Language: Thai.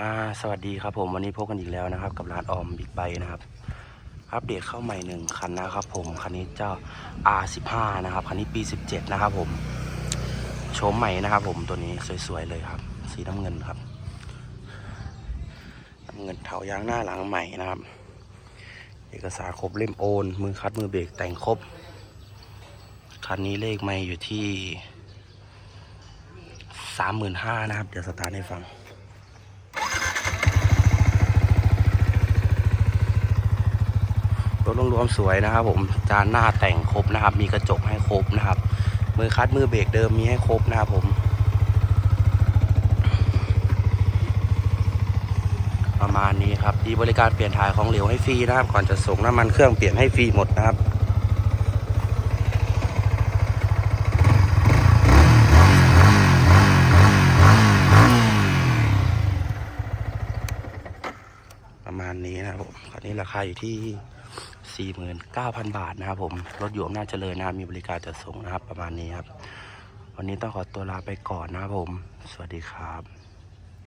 อ่าสวัสดีครับผมวันนี้พบกันอีกแล้วนะครับ กับร้านออมบิ๊กไบนะครับ อัปเดตเข้าใหม่หนึ่งคันนะครับผมคันนี้เจ้า R15 นะครับคันนี้ปี 17 นะครับผมโฉมใหม่นะครับ ผมตัวนี้สวยๆเลยครับ สีน้ำเงินครับน้ำเงินเทายางหน้าหลังใหม่นะครับ เอกสารครบเล่มโอนมือคัดมือเบรกแต่งครบคันนี้เลขไม่อยู่ที่สามหมื่นห้านะครับ เดี๋ยวสตาร์ทให้ฟัง รถรวมๆสวยนะครับ ผมจานหน้าแต่งครบนะครับ มีกระจกให้ครบนะครับ มือคัดมือเบรกเดิมมีให้ครบนะครับผมประมาณนี้ครับมีบริการเปลี่ยนถ่ายของเหลวให้ฟรีนะครับ ก่อนจะส่งน้ำมันเครื่องเปลี่ยนให้ฟรีหมดนะครับประมาณนี้นะครับผมคันนี้ราคาอยู่ที่ 49,000 บาทนะครับผม รถอยู่อำนาจเจริญนะครับมีบริการจัดส่งนะครับประมาณนี้ครับ วันนี้ต้องขอตัวลาไปก่อนนะครับผม สวัสดีครับ